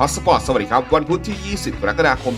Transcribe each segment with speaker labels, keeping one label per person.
Speaker 1: ฮอตสปอร์ตสวัสดีครับ วันพุธที่ 20 กรกฎาคม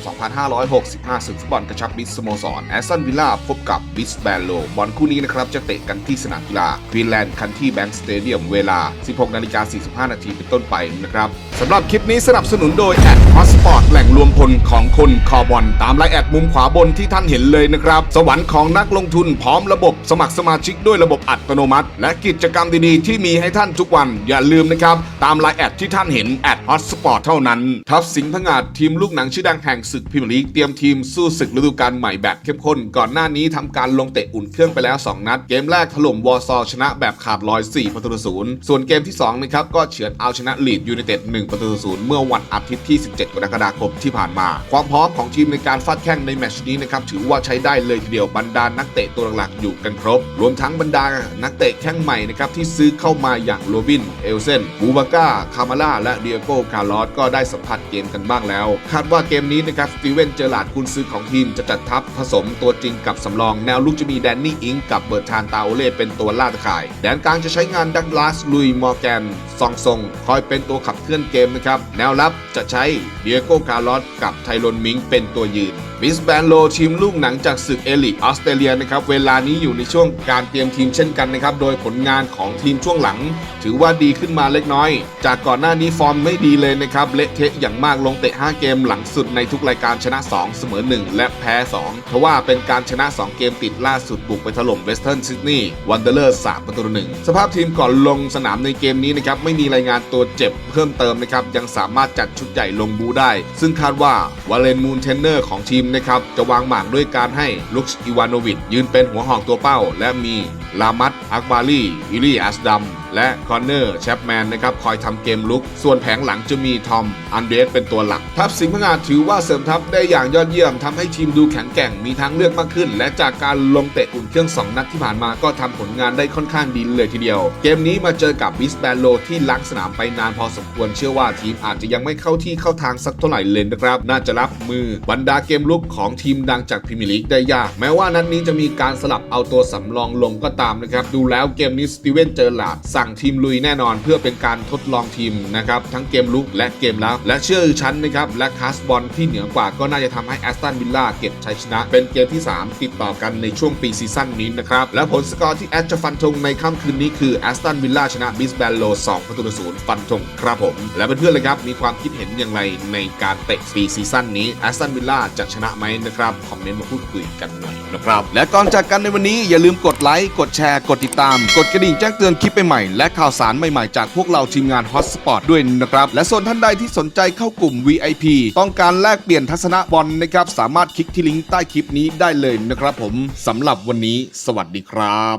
Speaker 1: 2565ศึกฟุตบอลกระชับมิตรสโมสรแอสตันวิลล่าพบกับบิสแบนโลบอลคู่นี้นะครับ จะเตะกันที่สนามกีฬาควีนแลนด์คันที่แบงก์สเตเดียมเวลา 16 นาฬิกา 45 นาทีเป็นต้นไปนะครับสำหรับคลิปนี้สนับสนุนโดยแอดฮอตสปอร์ตแหล่งรวมพลของคนคอบอลตามไลน์แอดมุมขวาบนที่ท่านเห็นเลยนะครับ สวรรค์ของนักลงทุนพร้อมระบบสมัครสมาชิกด้วยระบบอัตโนมัติ และกิจกรรมดีๆที่มีให้ท่านทุกวันอย่าลืมนะครับตามไลน์แอดที่ท่านเห็นแอดฮอตสปอร์ตเท่านั้นทัพสิงห์พงาดทีมลูกหนังชื่อดังแห่งศึกพรีเมียร์ลีกเตรียมทีมสู้ศึกฤดูกาลใหม่แบบเข้มข้น ก่อนหน้านี้ทำการลงเตะอุ่นเครื่องไปแล้ว 2 นัด เกมแรกถล่มวอร์ซอชนะแบบขาดลอย 4 ประตูต่อศูนย์ส่วนเกมที่2นะครับก็เฉือนเอาชนะลีดยูไนเต็ด1ประตูต่อศูนย์เมื่อวันอาทิตย์ที่ 17 กรกฎาคมที่ผ่านมา ความพร้อมของทีมในการฟาดแข่งในแมตช์นี้นะครับถือว่าใช้ได้เลยทีเดียวบรรดานักเตะตัวหลักๆอยู่กันครบ รวมทั้งบรรดานักเตะแข้งใหม่นะครับที่ซื้อเข้ามาอย่างโรบิน เอลเซนบูบาก้าคามาล่าและเดียโก้คาร์ลอสก็ได้สัมผัสเกมกันบ้างแล้ว คาดว่าเกมนี้นะครับสตีเวนเจอร์ลาดกุนซื้อของทีมจะจัดทัพผสมตัวจริงกับสำรองแนวลุกจะมีแดนนี่อิงกับเบิร์ตานตาโอเล่เป็นตัวล่าตะข่าย แดนกลางจะใช้งานดักลาสลุยมอร์แกนซองซงคอยเป็นตัวขับเคลื่อนเกมนะครับแนวรับจะใช้เดียโก้คาร์ลอสกับไทโรนมิงเป็นตัวยืนบิสแบนโลทีมลูกหนังจากศึกเอลิออสเตรเลียนะครับเวลานี้อยู่ในช่วงการเตรียมทีมเช่นกันนะครับโดยผลงานของทีมช่วงหลัง ถือว่าดีขึ้นมาเล็กน้อย จากก่อนหน้านี้ฟอร์มไม่ดีเลยนะครับเละเทะอย่างมากลงเตะ 5 เกมหลังสุดในทุกรายการชนะ 2 เสมอ 1 และแพ้ 2 เพราะว่าเป็นการชนะ 2 เกมติดล่าสุดบุกไปถล่มเวสเทิร์นซิดนีย์วันเดอร์เลอร์3ประตูต่อหนึ่งสภาพทีมก่อนลงสนามในเกมนี้นะครับไม่มีรายงานตัวเจ็บเพิ่มเติมนะครับยังสามารถจัดชุดใหญ่ลงบูได้ ซึ่งคาดว่าวาเลนมูนเทนเนอร์ของทีมนะครับจะวางหมากด้วยการให้ลุคส์อีวานโนวิชยืนเป็นหัวหอกตัวเป้า และมีลามัตอักบาลีวิลลี่อัสดัมและคอนเนอร์แชปแมนนะครับคอยทำเกมลุก ส่วนแผงหลังจะมีทอมอันเดรสเป็นตัวหลัก ทัพสิงห์พงาดถือว่าเสริมทัพได้อย่างยอดเยี่ยมทำให้ทีมดูแข็งแกร่งมีทางเลือกมากขึ้น และจากการลงเตะอุ่นเครื่อง 2 นัดที่ผ่านมาก็ทำผลงานได้ค่อนข้างดีเลยทีเดียว เกมนี้มาเจอกับบิสแบนโลที่ล้างสนามไปนานพอสมควรเชื่อว่าทีมอาจจะยังไม่เข้าที่เข้าทางสักเท่าไหร่เลยนะครับ น่าจะรับมือบรรดาเกมลุกของทีมดังจากพรีเมียร์ลีกได้ยาก แม้ว่านัดนี้จะมีการสลับเอาตัวสำรองลงก็ตามนะครับดูแล้วเกมนี้สตีเวนเจอร์ลาดสั่งทีมลุยแน่นอน เพื่อเป็นการทดลองทีมนะครับทั้งเกมลุกและเกมรับและเชื่อชั้นนะครับและคาสบอลที่เหนือกว่าก็น่าจะทำให้แอสตันวิลล่าเก็บชัยชนะ เป็นเกมที่ 3 ติดต่อกันในช่วงปีซีซั่นนี้นะครับและผลสกอร์ที่แอดจะฟันธงในค่ำคืนนี้คือแอสตันวิลล่าชนะบิสแบนโล2ประตูต่อศูนย์ฟันธงครับผม และเพื่อนๆเลยครับมีความคิดเห็นอย่างไรในการเตะปีซีซั่นนี้แอสตันวิลล่าจะชนะไหมนะครับคอมเมนต์มาพูดคุยกันหน่อยนะครับและก่อนจากกันในวันนี้อย่าลืมกดไลค์กดแชร์กดติดตาม กดกระดิ่งแจ้งเตือนคลิปใหม่และข่าวสารใหม่ๆ จากพวกเราทีมงาน Hotspot ด้วยนะครับ และส่วนท่านใดที่สนใจเข้ากลุ่ม VIP ต้องการแลกเปลี่ยนทัศนะบอลนะครับ สามารถคลิกที่ลิงก์ใต้คลิปนี้ได้เลยนะครับผมสำหรับวันนี้ สวัสดีครับ